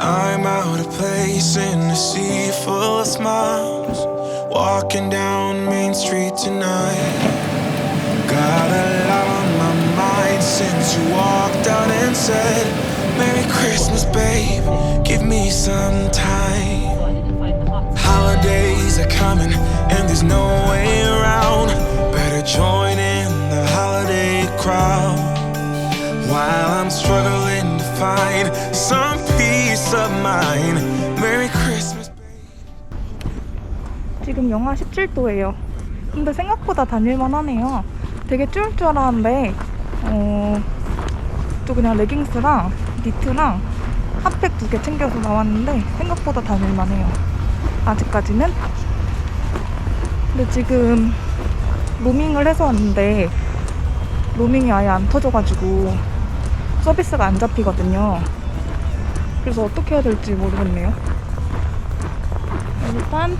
I'm out of place in a sea full of smiles. Walking down Main Street tonight. Got a lot on my mind since you walked out and said, Merry Christmas, babe. Give me some time. Holidays are coming and there's no way around. Better join in the holiday crowd. While I'm struggling to find some peace of mind. 지금 영하 17도예요. 근데 생각보다 다닐만 하네요. 되게 추울 줄 알았는데, 어, 또 그냥 레깅스랑 니트랑 핫팩 두 개 챙겨서 나왔는데, 생각보다 다닐만 해요. 아직까지는. 근데 지금 로밍을 해서 왔는데, 로밍이 아예 안 터져가지고 서비스가 안 잡히거든요. 그래서 어떻게 해야 될지 모르겠네요. 일단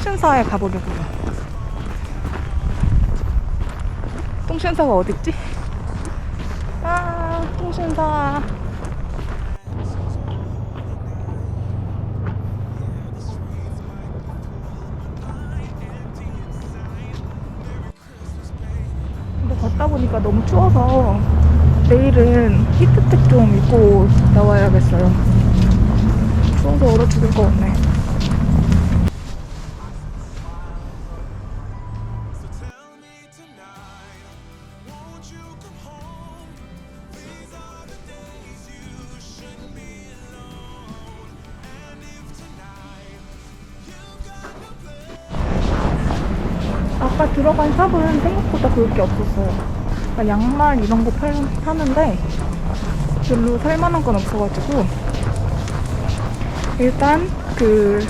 통신사에 가보려고요. 통신사가 어딨지? 아, 통신사. 근데 걷다 보니까 너무 추워서 내일은 히트텍 좀 입고 나와야겠어요. 추워서 얼어 죽을 것 같네. 아까 들어간 샵은 생각보다 볼게 없었어요. 그러니까 양말 이런 거 팔, 파는데 별로 살만한 건 없어가지고 일단 그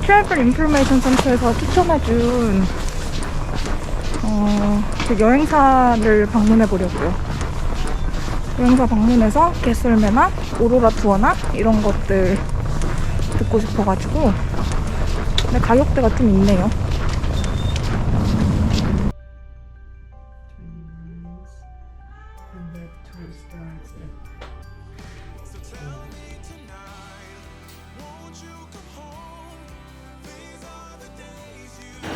트래블 인포메이션 센터에서 추천해준 어, 그 여행사를 방문해 보려고요. 여행사 방문해서 게슬매나 오로라 투어나 이런 것들 듣고 싶어가지고 근데 가격대가 좀 있네요. experience. So tell me tonight, won't you come home? These are the days you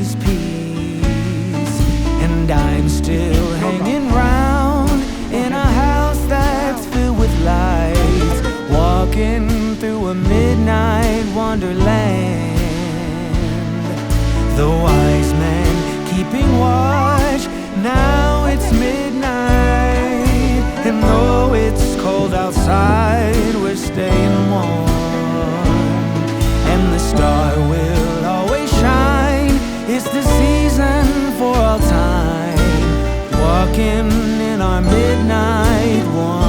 is peace. And I'm still hanging round in a house that's filled with lights. Walking through a midnight wonderland. The wise men keeping watch. Now it's midnight, and though it's cold outside, we're staying warm. And the star will always shine. It's the season for all time. Walking in our midnight wonderland.